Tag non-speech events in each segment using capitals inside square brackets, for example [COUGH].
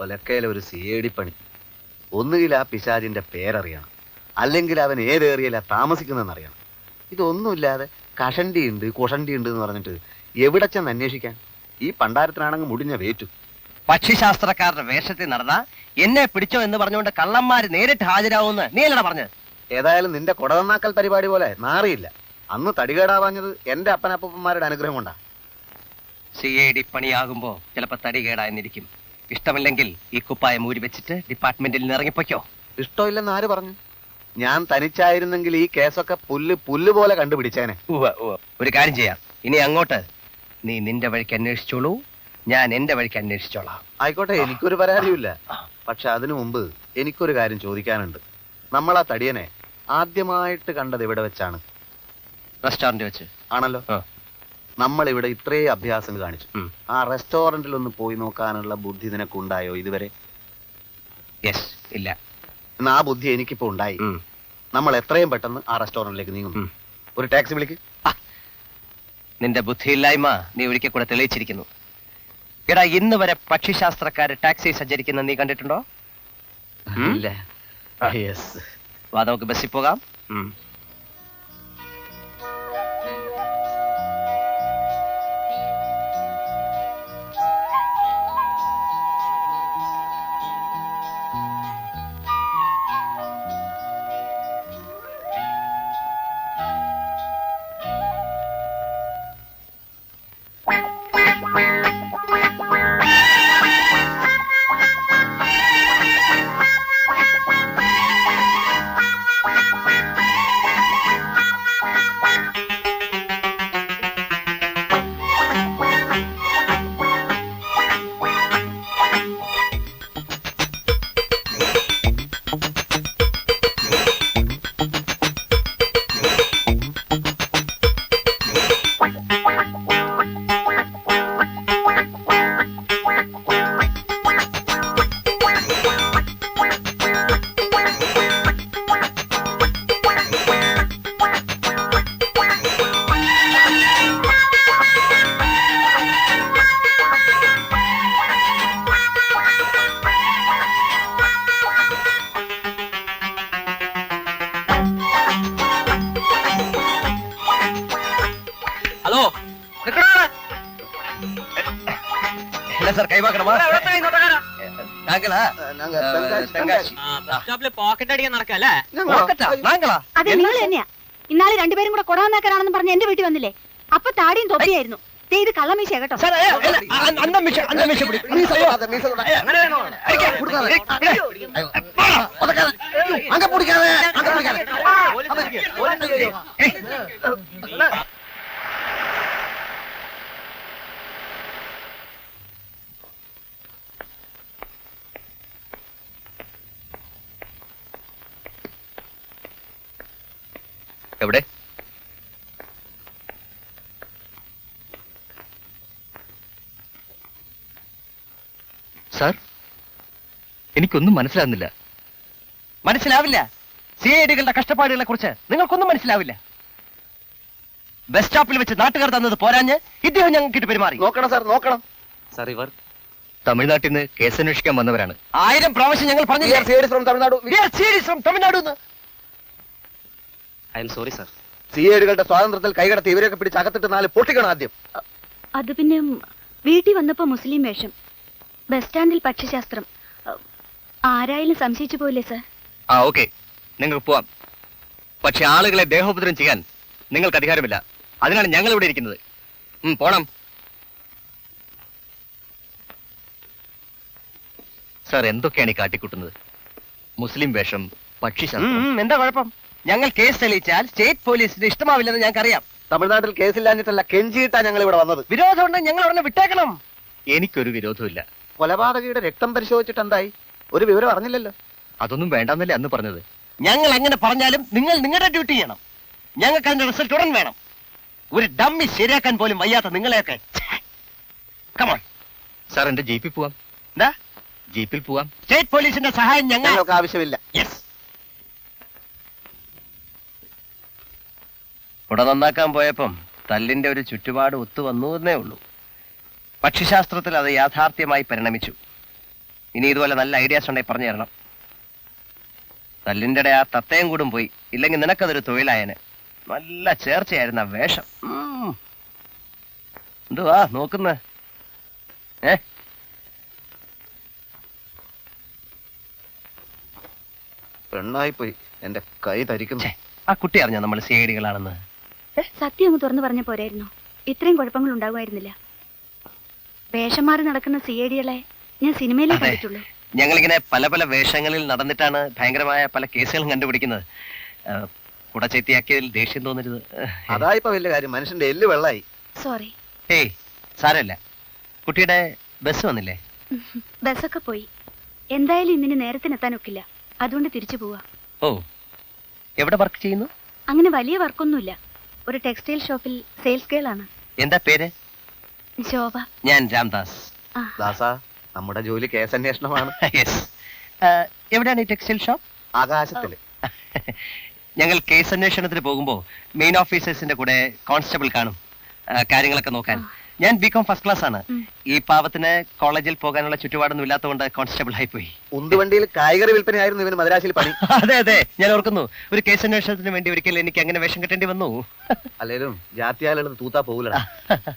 ഒലക്കയിലെ ഒരു സി പണി. ഒന്നുകിൽ ആ പിശാചിന്റെ പേരറിയണം. അല്ലെങ്കിൽ അവൻ ഏത് ഏറിയല്ല താമസിക്കുന്നതെന്ന് അറിയണം ഇതൊന്നുമില്ലാതെ കഷണ്ടി ഉണ്ട് കുഷണ്ടി ഉണ്ട് എന്ന് പറഞ്ഞിട്ട് എവിടെ ചെന്ന് അന്വേഷിക്കാൻ? ഈ പണ്ടാരത്തിനാണെങ്കിൽ മുടിഞ്ഞ വേറ്റു. പക്ഷിശാസ്ത്രക്കാരുടെ വേഷത്തിൽ നടന്ന എന്നെ പിടിച്ചോ എന്ന് പറഞ്ഞുകൊണ്ട് കള്ളന്മാര് നേരിട്ട് ഹാജരാവുമെന്ന് നീ അല്ലടാ പറഞ്ഞത്. ഏതായാലും നിന്റെ കൊടതന്നാക്കൽ പരിപാടി പോലെ മാറിയില്ല. അന്ന് തടികേടാവാഞ്ഞത് എന്റെ അപ്പനപ്പന്മാരുടെ അനുഗ്രഹം കൊണ്ടാണ് സി ഐ ഡി പണിയാകുമ്പോ ചിലപ്പോ തടി കേടായെന്നിരിക്കും ഇഷ്ടമില്ലെങ്കിൽ ഈ കുപ്പായം ഊരി വെച്ചിട്ട് ഡിപ്പാർട്ട്മെന്റിൽ നിന്ന് ഇറങ്ങിപ്പോയ്ക്കോ. ഇഷ്ടമില്ലെന്ന് ആര് പറഞ്ഞു? ഞാൻ തനിച്ചായിരുന്നെങ്കിൽ ഈ കേസൊക്കെ പുല്ല് പുല്ല് പോലെ കണ്ടുപിടിച്ചേനെ. ഒരു കാര്യം ചെയ്യാം. ഇനി അങ്ങോട്ട് നീ നിന്റെ വഴിക്ക് അന്വേഷിച്ചോളൂ. ഞാൻ എന്റെ വഴിക്ക് അന്വേഷിച്ചോളാം. ആയിക്കോട്ടെ എനിക്കൊരു പരാതിയുമില്ല. പക്ഷെ അതിനു മുമ്പ് എനിക്കൊരു കാര്യം ചോദിക്കാനുണ്ട്. നമ്മൾ ആ തടിയനെ ആദ്യമായിട്ട് കണ്ടത് ഇവിടെ വെച്ചാണ്? റെസ്റ്റോറന്റ് വെച്ച്. ആണല്ലോ. നമ്മൾ ഇവിടെ ഇത്രയും അഭ്യാസം കാണിച്ചു. ആ റെസ്റ്റോറന്റിൽ ഒന്ന് പോയി നോക്കാനുള്ള ബുദ്ധി നിനക്ക് ഉണ്ടായോ ഇതുവരെ? യെസ് ഇല്ല. എന്നാ ആ ബുദ്ധി എനിക്കിപ്പോ ഉണ്ടായി. നമ്മൾ എത്രയും പെട്ടെന്ന് ആ റെസ്റ്റോറന്റിലേക്ക് നീങ്ങും ഒരു ടാക്സി വിളിക്ക്. നിന്റെ ബുദ്ധിയില്ലായ്മ നീ ഒരിക്കൽ കൂടെ തെളിയിച്ചിരിക്കുന്നു. എടാ ഇന്ന് വരെ പക്ഷിശാസ്ത്രക്കാര് ടാക്സി സഞ്ചരിക്കുന്ന നീ കണ്ടിട്ടുണ്ടോ? ഇല്ല. യെസ്. വാ നമുക്ക് ബസ്സിൽ പോകാം. താങ്കളാ അതെ നിങ്ങൾ തന്നെയാ ഇന്നാളെ രണ്ടുപേരും കൂടെ കൊടാന്നാക്കാനാണെന്ന് പറഞ്ഞ് എന്റെ വീട്ടിൽ വന്നില്ലേ അപ്പൊ താടിയും തൊപ്പിയായിരുന്നു ദേ ഇത് കള്ളമീശ കേട്ടോ അങ്ങ എവിടെ? സാർ എനിക്കൊന്നും മനസ്സിലാകുന്നില്ല മനസ്സിലാവില്ല? സി ഐ ഡികളുടെ കഷ്ടപ്പാടുകളെ കുറിച്ച് നിങ്ങൾക്കൊന്നും മനസ്സിലാവില്ല. ബസ് സ്റ്റോപ്പിൽ വെച്ച് നാട്ടുകാർ തന്നത് പോരാഞ്ഞ് ഇദ്ദേഹം ഞങ്ങൾക്ക് പെരുമാറി. നോക്കണം സാർ നോക്കണം. സാർ ഇവർ തമിഴ്നാട്ടിൽ നിന്ന് കേസന്വേഷിക്കാൻ വന്നവരാണ്. ആയിരം പ്രാവശ്യം ഞങ്ങൾ പറഞ്ഞു Tamil Nadu Tamil Nadu I am sorry sir. C ഐഡികളുടെ സ്വാതന്ത്ര്യത്തിൽ കൈകടത്തി ഇവരെയൊക്കെ പിടിച്ച് അകത്തിട്ട് നാല് പൊട്ടിക്കണം ആദ്യം. അത് പിന്നെ വീട്ടിൽ വന്നപ്പോ മുസ്ലിം വേഷം. ബസ് സ്റ്റാൻഡിൽ പക്ഷിശാസ്ത്രം. ആരായാലും സംശയിച്ചു പോലെ സർ? ആ ഓക്കെ. നിങ്ങൾക്ക് പോവാം. പക്ഷെ ആളുകളെ ദേഹോപദ്രം ചെയ്യാൻ നിങ്ങൾക്ക് അധികാരമില്ല. അതിനാണ് ഞങ്ങൾ ഇവിടെ ഇരിക്കുന്നത്. ഉം, പോണം. സാർ എന്തൊക്കെയാണ് ഈ കാട്ടിക്കൂട്ടുന്നത്? മുസ്ലിം വേഷം പക്ഷി എന്താ കുഴപ്പം? ഞങ്ങൾ കേസ് തെളിയിച്ചാൽ സ്റ്റേറ്റ് പോലീസിന് ഇഷ്ടമാവില്ലെന്ന് ഞങ്ങൾക്കറിയാം. തമിഴ്നാട്ടിൽ കേസില്ലാഞ്ഞിട്ടല്ല കെഞ്ചിയിട്ടാ ഞങ്ങൾ ഇവിടെ വന്നത്. വിരോധം ഉണ്ടെങ്കിൽ ഞങ്ങൾ ഉടനെ വിട്ടേക്കണം. എനിക്കൊരു വിരോധമില്ല കൊലപാതകയുടെ രക്തം പരിശോധിച്ചിട്ട് എന്തായി? ഒരു വിവരം അറിഞ്ഞില്ലല്ലോ. അതൊന്നും വേണ്ടെന്നല്ലേ അന്ന് പറഞ്ഞത്. ഞങ്ങൾ അങ്ങനെ പറഞ്ഞാലും നിങ്ങൾ നിങ്ങളുടെ ഡ്യൂട്ടി ചെയ്യണം. ഞങ്ങൾക്ക് അതിന്റെ റിസൾട്ട് ഉടൻ വേണം. ഒരു ഡമ്മി ശരിയാക്കാൻ പോലും വയ്യാത്ത നിങ്ങളെയൊക്കെ. കമോൺ സാർ എന്റെ ജീപ്പിൽ പോവാം. എന്താ? ജീപ്പിൽ പോവാം. സ്റ്റേറ്റ് പോലീസിന്റെ സഹായം ഞങ്ങൾക്ക് ആവശ്യമില്ല. യെസ് കുട നന്നാക്കാൻ പോയപ്പം തല്ലിന്റെ ഒരു ചുറ്റുപാട് ഒത്തു വന്നു എന്നേ ഉള്ളൂ. പക്ഷിശാസ്ത്രത്തിൽ അത് യാഥാർത്ഥ്യമായി പരിണമിച്ചു. ഇനി ഇതുപോലെ നല്ല ഐഡിയാസ് ഉണ്ടായി പറഞ്ഞു തരണം. തല്ലിന്റെ ആ തത്തയും കൂടും പോയി. ഇല്ലെങ്കിൽ നിനക്കതൊരു തൊഴിലായന്. നല്ല ചേർച്ചയായിരുന്ന വേഷം. എന്തുവാ നോക്കുന്ന? ഏ? പെണ്ണായി പോയി എന്റെ കൈ തരിക്കുന്നു. ആ കുട്ടി അറിഞ്ഞോ നമ്മൾ സി ഐ ഡികളാണെന്ന് സത്യം അങ്ങ് തുറന്നു പറഞ്ഞ പോരായിരുന്നു. ഇത്രയും കുഴപ്പങ്ങൾ ഉണ്ടാകുമായിരുന്നില്ല വേഷം മാറി നടക്കുന്ന സി ഐ ഡികളെ ഞാൻ സിനിമയിലേ കണ്ടിട്ടുള്ളൂ. ഞങ്ങളിങ്ങനെ പല പല വേഷങ്ങളിൽ നടന്നിട്ടാണ് ഭയങ്കരമായ പല കേസുകളും കണ്ടുപിടിക്കുന്നത്. ആ, കുടച്ചെത്തിയാക്കിയതിൽ ദേഷ്യം തോന്നരുത്. അതായിപ്പോ വലിയ കാര്യം. മനുഷ്യന്റെ എല്ല് വെള്ളായി. സോറി. ഏയ് സാരമില്ല. കുട്ടിയുടെ ബസ് വന്നില്ലേ? ബസ്സൊക്കെ പോയി. എന്തായാലും ഇന്നിന് നേരത്തിനെത്താനൊക്കില്ല അതുകൊണ്ട് തിരിച്ചു പോവാ. ഓ എവിടെ വർക്ക് ചെയ്യുന്നു? അങ്ങനെ വലിയ വർക്കൊന്നുമില്ല. ഒരു ടെക്സ്റ്റൈൽ ഷോപ്പിൽ സെയിൽസ് ഗേൾ ആണ്. എന്താ പേര്? ശോഭ. ഞാൻ രാംദാസ്. ആ. ദാസ നമ്മുടെ ജോലി കേസ് അന്വേഷണമാണ്. [LAUGHS] യെസ് എവിടെയാണ് ഈ ടെക്സ്റ്റൈൽ ഷോപ്പ് ആകാശത്തിൽ. [LAUGHS] ഞങ്ങൾ കേസ് അന്വേഷണത്തിന് പോകുമ്പോൾ മെയിൻ ഓഫീസേഴ്സിന്റെ കൂടെ കോൺസ്റ്റബിൾ കാണും. ആ, കാര്യങ്ങളൊക്കെ നോക്കാൻ. ഞാൻ ബികോം ഫസ്റ്റ് ക്ലാസ് ആണ്. ഈ പാവത്തിന് കോളേജിൽ പോകാനുള്ള ചുറ്റുപാടൊന്നും ഇല്ലാത്തതുകൊണ്ട് കോൺസ്റ്റബിൾ ആയി പോയി. ഉന്തുവണ്ടിയിൽ കായികറി വിൽപ്പനയായിരുന്നു ഇവന് മദ്രാസിൽ പണി. [LAUGHS] അതെ അതെ. ഞാൻ ഓർക്കുന്നു ഒരു കേസ് അന്വേഷണത്തിന് വേണ്ടി ഒരിക്കൽ എനിക്ക് അങ്ങനെ വേഷം കെട്ടേണ്ടി വന്നു? [LAUGHS] അല്ലേലും ജാത്യാലുള്ള തൂത്താ പോകൂലടാ. [LAUGHS]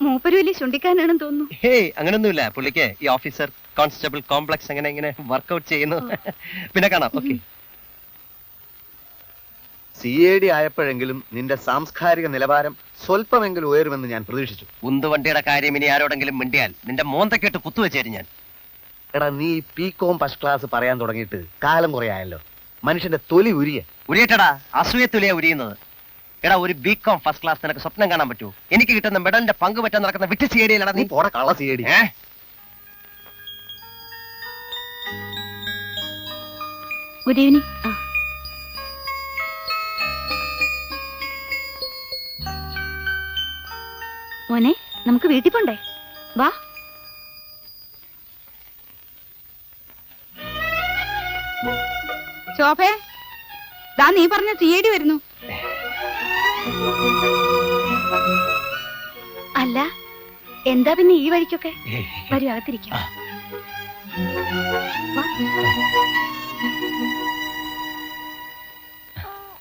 മൂപ്പര് വലിയ ചുണ്ടിക്കാനാണെന്ന് തോന്നുന്നു. ഹേയ് അങ്ങനൊന്നുമില്ല. പുള്ളിക്ക് ഈ ഓഫീസർ കോൺസ്റ്റബിൾ കോംപ്ലക്സ് എങ്ങനെ ഇങ്ങനെ വർക്ക്ഔട്ട് ചെയ്യുന്നു. പിന്നെ കാണാം. ഓക്കെ സി എ ഡി ആയപ്പോഴെങ്കിലും നിന്റെ സാംസ്കാരിക നിലവാരം സ്വല്പമെങ്കിലും ഉയരുമെന്ന് ഞാൻ പ്രതീക്ഷിച്ചു. ഉന്തുവണ്ടിയുടെ കാര്യം ഇനി ആരോടെങ്കിലും മിണ്ടിയാൽ നിന്റെ മോന്തക്കെട്ട് കുത്തുവെച്ചേരും ഞാൻ. എടാ നീ പി കോം ഫസ്റ്റ് ക്ലാസ് പറയാൻ തുടങ്ങിയിട്ട് കാലം കുറയായല്ലോ മനുഷ്യന്റെ തൊലി ഉരിയ ഉരിയട്ടടാ അസൂയ തൊലിയ ഉരിയുന്നത്. എടാ ഒരു ബി കോം ഫസ്റ്റ് ക്ലാസ് നിനക്ക് സ്വപ്നം കാണാൻ പറ്റൂ. എനിക്ക് കിട്ടുന്ന മെഡലിന്റെ പങ്ക് പറ്റാൻ നടക്കുന്ന വിറ്റ് സി നീ. നീ പോട കള്ള സി എ ഡി ഏ? ഗുഡ് ഈവനിങ് മോനെ നമുക്ക് വീട്ടിൽ പോണ്ടേ? വാ. ശോഭേ ദാ നീ പറഞ്ഞ തീയടി വരുന്നു. അല്ല എന്താ പിന്നെ ഈ വഴിക്കൊക്കെ? വരും അകത്തിരിക്കാം.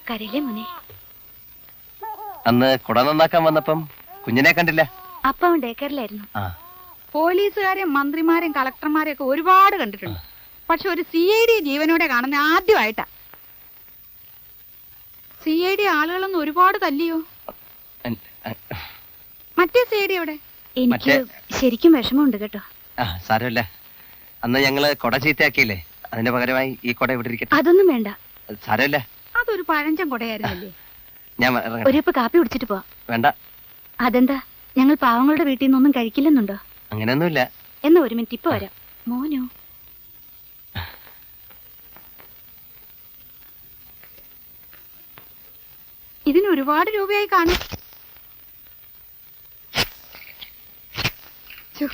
കരയിലെ മോനെ? അന്ന് കുട നന്നാക്കാൻ വന്നപ്പം കുഞ്ഞിനെ കണ്ടില്ല? അപ്പ അവൻ ഡേക്കറിലായിരുന്നു ആ. പോലീസുകാരെയും മന്ത്രിമാരെയും കളക്ടർമാരെയും ഒക്കെ ഒരുപാട് കണ്ടിട്ടുണ്ട്. പക്ഷെ ഒരു സി ഐ ഡി ജീവനോടെ കാണുന്ന ആദ്യമായിട്ടാ. സി ഐ ഡി ആളുകളൊന്നും ഒരുപാട് തല്ലിയോ? മറ്റേ സി ഐ ഡി എവിടെ? എനിക്ക് ശരിക്കും വിഷമമുണ്ട് കേട്ടോ. ആ സാരമില്ല. അന്ന് ഞങ്ങൾ കൊട ചീത്തയാക്കിയില്ലേ? അതിന്റെ പകരമായി ഈ കൊട ഇവിടെ ഇരിക്കട്ടെ. അതൊന്നും വേണ്ട. സാരമില്ല. അതൊരു പഴഞ്ചൻ കൊടയായിരുന്നല്ലേ? ഞാൻ ഇറങ്ങട്ടെ. ഒരു കപ്പ് കാപ്പി കുടിച്ചിട്ട് പോവാം. വേണ്ട. അതെന്താ? ഞങ്ങൾ പാവങ്ങളുടെ വീട്ടിൽ നിന്നൊന്നും കഴിക്കില്ലെന്നുണ്ടോ? അങ്ങനെയൊന്നുമില്ല എന്നാ ഒരു മിനിറ്റ് ഇപ്പൊ വരാം. മോനോ? ഇതിന് ഒരുപാട് രൂപയായി കാണും. ഛോ.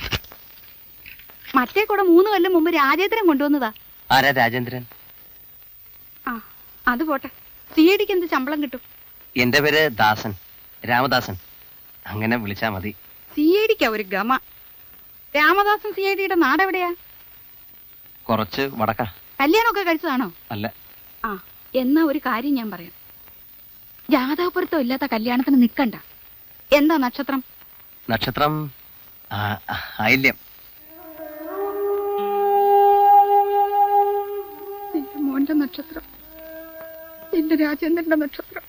മറ്റേ കൂടെ മൂന്ന് കൊല്ലം മുമ്പ് രാജേന്ദ്രൻ കൊണ്ടുവന്നതാ. ആരാ രാജേന്ദ്രൻ? ആ അത് പോട്ടെ. സി എന്ത് ശമ്പളം കിട്ടും? എന്റെ പേര് ദാസൻ. രാമദാസൻ. അങ്ങനെ വിളിച്ചാ മതി. സി ഐ ഡിക്കാ ഒരു ഗമ. രാമദാസൻ സി ഐ ഡിയുടെ നാടെവിടെയാ? കുറച്ച് വടക്ക. കല്യാണമൊക്കെ കഴിച്ചതാണോ? അല്ല. ആ എന്നാ ഒരു കാര്യം ഞാൻ പറയാം. ജാതകപ്പൊരുത്തം ഇല്ലാത്ത കല്യാണത്തിന് നിൽക്കണ്ട എന്താ നക്ഷത്രം? നക്ഷത്രം ആ, ആയില്യം എന്റെ മോന്റെ നക്ഷത്രം. എന്റെ രാജേന്ദ്രന്റെ നക്ഷത്രം.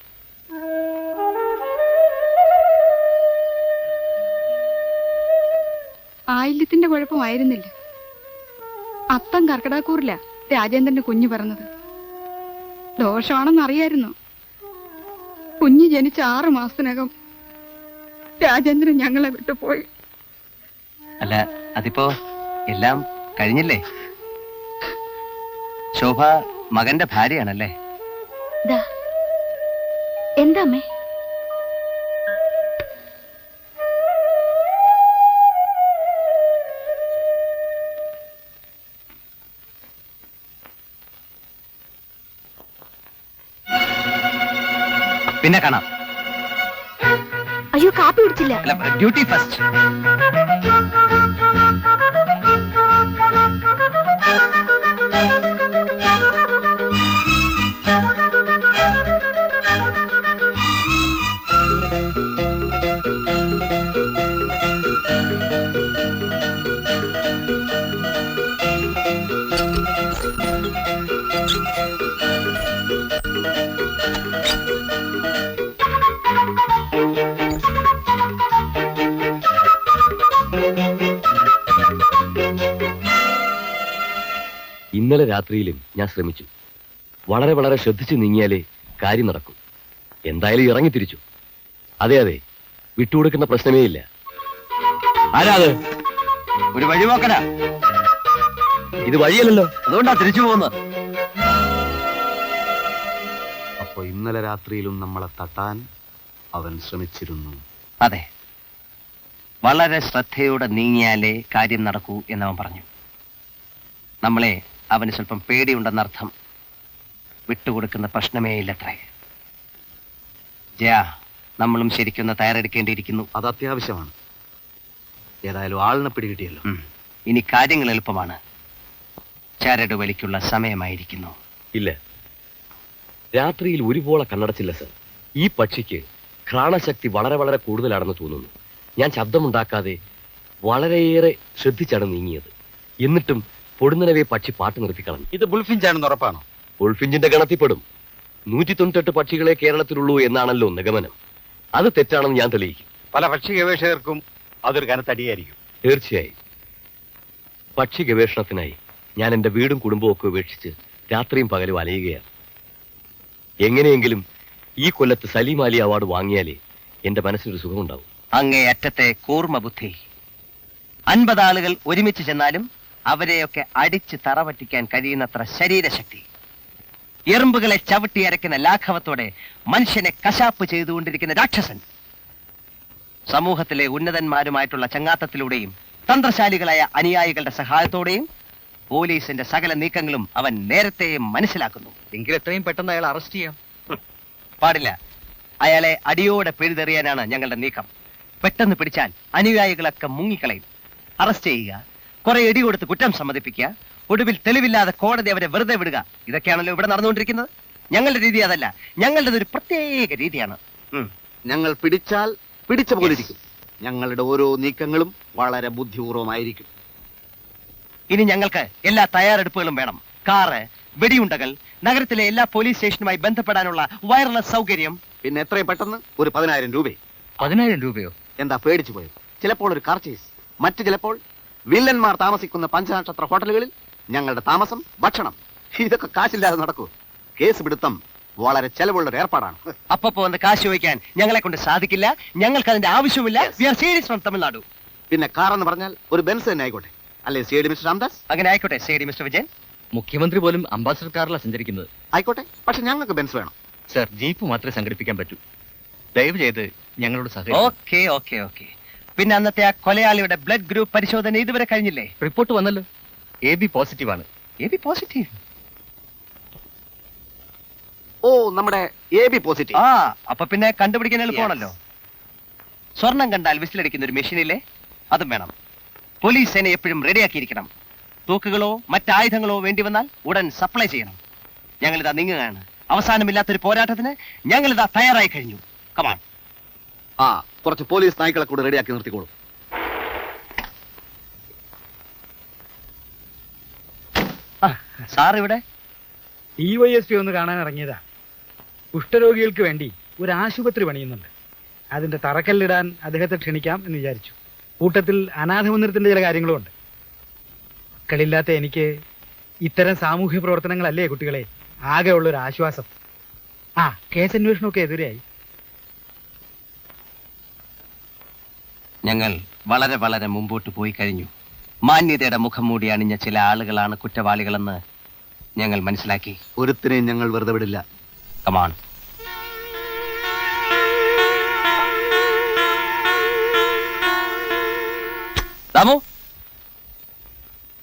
ആയില്യത്തിന്റെ കുഴപ്പമായിരുന്നില്ല. അത്തം കർക്കിടാക്കൂറില്ല രാജേന്ദ്രന്റെ കുഞ്ഞു പറഞ്ഞത് ദോഷമാണെന്ന് അറിയായിരുന്നു കുഞ്ഞ് ജനിച്ച ആറു മാസത്തിനകം രാജേന്ദ്രൻ ഞങ്ങളെ വിട്ടുപോയി അല്ല അതിപ്പോ എല്ലാം കഴിഞ്ഞില്ലേ? ശോഭ മകന്റെ ഭാര്യയാണല്ലേ? ദാ. എന്താ അമ്മേ? പിന്നെ കാണാം. അയ്യോ കാപ്പി കുടിച്ചില്ല. ഡ്യൂട്ടി ഫസ്റ്റ് ഇന്നലെ രാത്രിയിലും ഞാൻ ശ്രമിച്ചു. വളരെ വളരെ ശ്രദ്ധിച്ചു നീങ്ങിയാലേ കാര്യം നടക്കും. എന്തായാലും ഇറങ്ങി തിരിച്ചു. അതെ അതെ വിട്ടുകൊടുക്കുന്ന പ്രശ്നമേ ഇല്ല. ആരാ അത്? ഒരു വഴിപോക്കനാ ഇത് വഴിയല്ലല്ലോ. അതുകൊണ്ടാ തിരിച്ചു പോകുന്നത്. അപ്പൊ ഇന്നലെ രാത്രിയിലും നമ്മളെ തട്ടാൻ അവൻ ശ്രമിച്ചിരുന്നു. അതെ. വളരെ ശ്രദ്ധയോടെ നീങ്ങിയാലേ കാര്യം നടക്കൂ എന്നവൻ പറഞ്ഞു. നമ്മളെ അവന് സ്വല്പം പേടിയുണ്ടെന്നർത്ഥം വിട്ടുകൊടുക്കുന്ന പ്രശ്നമേ ഇല്ലത്രേ. ജയ നമ്മളും ശരിക്കൊന്ന് തയ്യാറെടുക്കേണ്ടിയിരിക്കുന്നു. അത് അത്യാവശ്യമാണ്. ഏതായാലും ആളിനെ പിടികിട്ടിയല്ലോ. ഇനി കാര്യങ്ങൾ എളുപ്പമാണ്. ചരട് വലിക്കുള്ള സമയമായിരിക്കുന്നു. ഇല്ല. രാത്രിയിൽ ഒരുപോളെ കണ്ണടച്ചില്ല സർ. ഈ പക്ഷിക്ക് ഘ്രാണശക്തി വളരെ വളരെ കൂടുതലാണെന്ന് തോന്നുന്നു. ഞാൻ ശബ്ദമുണ്ടാക്കാതെ വളരെയേറെ ശ്രദ്ധിച്ചാണ് നീങ്ങിയത്. എന്നിട്ടും പൊടുന്നനവേ പക്ഷി പാട്ട് നിർത്തിക്കളഞ്ഞു. ഇത് ബുൾഫിഞ്ചാണെന്ന് ഉറപ്പാണോ? ബുൾഫിഞ്ചിന്റെ ഗണത്തിൽപ്പെടും. നൂറ്റി തൊണ്ണൂറ്റെട്ട് പക്ഷികളെ കേരളത്തിലുള്ളൂ എന്നാണല്ലോ നിഗമനം. അത് തെറ്റാണെന്ന് ഞാൻ തെളിയിക്കും. പല പക്ഷി ഗവേഷകർക്കും അതൊരു കനത്തടിയായിരിക്കും. തീർച്ചയായും. പക്ഷി ഗവേഷണത്തിനായി ഞാൻ എന്റെ വീടും കുടുംബവും ഒക്കെ ഉപേക്ഷിച്ച് രാത്രിയും പകലും അലയുകയാണ്. എങ്ങനെയെങ്കിലും ഈ കൊല്ലത്ത് സലീം അലി അവാർഡ് വാങ്ങിയാലേ എന്റെ മനസ്സിനൊരു സുഖമുണ്ടാവും. അങ്ങേ അറ്റത്തെ കൂർമ്മ ബുദ്ധി അൻപത് ആളുകൾ ഒരുമിച്ച് ചെന്നാലും അവരെയൊക്കെ അടിച്ച് തറപറ്റിക്കാൻ കഴിയുന്നത്ര ശരീരശക്തി. എറുമ്പുകളെ ചവിട്ടി അരയ്ക്കുന്ന ലാഘവത്തോടെ മനുഷ്യനെ കശാപ്പ് ചെയ്തുകൊണ്ടിരിക്കുന്ന രാക്ഷസൻ. സമൂഹത്തിലെ ഉന്നതന്മാരുമായിട്ടുള്ള ചങ്ങാത്തത്തിലൂടെയും തന്ത്രശാലികളായ അനുയായികളുടെ സഹായത്തോടെയും പോലീസിന്റെ സകല നീക്കങ്ങളും അവൻ നേരത്തെ മനസ്സിലാക്കുന്നു. എങ്കിൽ എത്രയും പെട്ടെന്ന് അയാൾ അറസ്റ്റ് ചെയ്യാം. പാടില്ല. അയാളെ അടിയോടെ പിഴുതെറിയാനാണ് ഞങ്ങളുടെ നീക്കം. പെട്ടെന്ന് പിടിച്ചാൽ അനുയായികളൊക്കെ മുങ്ങിക്കളയും. അറസ്റ്റ് ചെയ്യുക കുറെ ഇടി കൊടുത്ത് കുറ്റം സമ്മതിപ്പിക്കുക. ഒടുവിൽ തെളിവില്ലാതെ കോടതി അവരെ വെറുതെ വിടുക. ഇതൊക്കെയാണല്ലോ ഇവിടെ നടന്നുകൊണ്ടിരിക്കുന്നത്. ഞങ്ങളുടെ രീതി അതല്ല. ഞങ്ങളുടെ ഒരു പ്രത്യേക രീതിയാണ്. ഉം. ഞങ്ങൾ പിടിച്ചാൽ പിടിച്ച പോലെ ഇരിക്കും. ഞങ്ങളുടെ ഓരോ നീക്കങ്ങളും വളരെ ബുദ്ധിപൂർവമായിരിക്കും ഇനി ഞങ്ങൾക്ക് എല്ലാ തയ്യാറെടുപ്പുകളും വേണം. കാറ് വെടിയുണ്ടകൾ നഗരത്തിലെ എല്ലാ പോലീസ് സ്റ്റേഷനുമായി ബന്ധപ്പെടാനുള്ള വയർലെസ് സൗകര്യം. പിന്നെ എത്രയും പെട്ടെന്ന് ഒരു പതിനായിരം രൂപയും. പതിനായിരം രൂപയോ? എന്താ പേടിച്ചു പോയത് ചിലപ്പോൾ ഒരു കാർച്ചേസ് മറ്റു ചിലപ്പോൾ വില്ലന്മാർ താമസിക്കുന്ന പഞ്ചനക്ഷത്ര ഹോട്ടലുകളിൽ ഞങ്ങളുടെ താമസം ഭക്ഷണം. ഇതൊക്കെ കാശില്ലാതെ നടക്കൂ. കേസ് പിടുത്തം വളരെ ചെലവുള്ള ഒരു ഏർപ്പാടാണ്. അപ്പപ്പോ വന്ന് കാശ് ചോദിക്കാൻ ഞങ്ങളെ കൊണ്ട് സാധിക്കില്ല. ഞങ്ങൾക്ക് അതിന്റെ ആവശ്യമില്ല we are serious from Tamil Nadu പിന്നെ കാർ എന്ന് പറഞ്ഞാൽ ഒരു ബെൻസ് തന്നെ ആയിക്കോട്ടെ. അല്ലേ സി ഡി മിസ്റ്റർ രാംദാസ്? അങ്ങനെ ആയിക്കോട്ടെ സി ഡി മിസ്റ്റർ വിജയൻ. മുഖ്യമന്ത്രി പോലും അംബാസഡർ കാറിലാണ് സഞ്ചരിക്കുന്നത്. ആയിക്കോട്ടെ പക്ഷെ ഞങ്ങൾക്ക് ബെൻസ് വേണം. സർ ജീപ്പ് മാത്രമേ സംഘടിപ്പിക്കാൻ പറ്റൂ. ദയവ് ചെയ്ത് ഞങ്ങളോട് സഹായം ഓക്കെ ഓക്കെ ഓക്കെ. പിന്നെ അന്നത്തെ ആ കൊലയാളിയുടെ ബ്ലഡ് ഗ്രൂപ്പ് പരിശോധന ഇതുവരെ കഴിഞ്ഞില്ലേ? റിപ്പോർട്ട് വന്നല്ലോ. എ ബി പോസിറ്റീവ് ആണ്. എ ബി പോസിറ്റീവ് ഓ നമ്മുടെ എ ബി പോസിറ്റീവ് ആ അപ്പൊ പിന്നെ കണ്ടുപിടിക്കാൻ എളുപ്പമാണല്ലോ. സ്വർണം കണ്ടാൽ വിസിലടിക്കുന്ന ഒരു മെഷീനില്ലേ? അതും വേണം. പോലീസ് സേന എപ്പോഴും റെഡിയാക്കിയിരിക്കണം. തൂക്കുകളോ മറ്റായുധങ്ങളോ വേണ്ടി വന്നാൽ ഉടൻ സപ്ലൈ ചെയ്യണം. ഞങ്ങളിതാ നീങ്ങുകയാണ്. അവസാനമില്ലാത്തൊരു പോരാട്ടത്തിന് ഞങ്ങളിതാ തയ്യാറായി കഴിഞ്ഞു. കമാൺ ആ കുറച്ച് പോലീസ് നായ്ക്കളെ കൂടെ റെഡിയാക്കി നിർത്തിക്കോളൂ. സാർ ഇവിടെ ഡി വൈ എസ് പി ഒന്ന് കാണാൻ ഇറങ്ങിയതാ. കുഷ്ഠരോഗികൾക്ക് വേണ്ടി ഒരു ആശുപത്രി പണിയുന്നുണ്ട്. അതിന്റെ തറക്കല്ലിടാൻ അദ്ദേഹത്തെ ക്ഷണിക്കാം എന്ന് വിചാരിച്ചു. കൂട്ടത്തിൽ അനാഥമന്ദിരത്തിന്റെ ചില കാര്യങ്ങളും ഉണ്ട് മക്കളില്ലാത്ത എനിക്ക് ഇത്തരം സാമൂഹ്യ പ്രവർത്തനങ്ങളല്ലേ കുട്ടികളെ ആകെ ഉള്ളൊരു ആശ്വാസം. ആ കേസ് അന്വേഷണമൊക്കെ എതിരെയായി ഞങ്ങൾ വളരെ വളരെ മുമ്പോട്ട് പോയി കഴിഞ്ഞു. മാന്യതയുടെ മുഖം മൂടി അണിഞ്ഞ ചില ആളുകളാണ് കുറ്റവാളികളെന്ന് ഞങ്ങൾ മനസ്സിലാക്കി. ഒരുത്തിനെയും ഞങ്ങൾ വെറുതെ വിടില്ല. കമാൺ ദാമു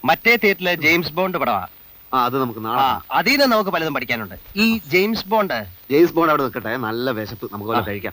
മറ്റേ തിയേറ്ററിലെ ജെയിംസ് ബോണ്ട് പടമാ. ആ അത് നമുക്ക് നാളെ. അതിൽ നിന്ന് നമുക്ക് പലതും പഠിക്കാനുണ്ട്. ഈ ജെയിംസ് ബോണ്ട്. ജെയിംസ് ബോണ്ട് അവിടെ നിൽക്കട്ടെ. നല്ല വിശപ്പ്. നമുക്ക് കഴിക്കാം.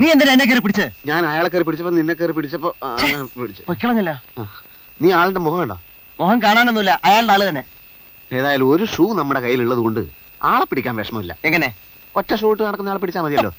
നീ എന്തിനാ എന്നെ കയറി പിടിച്ചേ? ഞാൻ അയാളെ കയറി പിടിച്ചപ്പോ നിന്നെ കയറി പിടിച്ചപ്പോ പിടിച്ചു. പൊയ്ക്കളഞ്ഞല്ല. നീ ആളുടെ മുഖം കണ്ടോ? മോഹൻ കാണാനൊന്നുമില്ല അയാളുടെ ആൾ തന്നെ. ഏതായാലും ഒരു ഷൂ നമ്മുടെ കയ്യിലുള്ളത് കൊണ്ട് ആളെ പിടിക്കാൻ വിഷമമില്ല. എങ്ങനെ? ഒറ്റ ഷൂ ഇട്ട് നടക്കുന്ന ആളെ പിടിച്ചാൽ മതിയല്ലോ.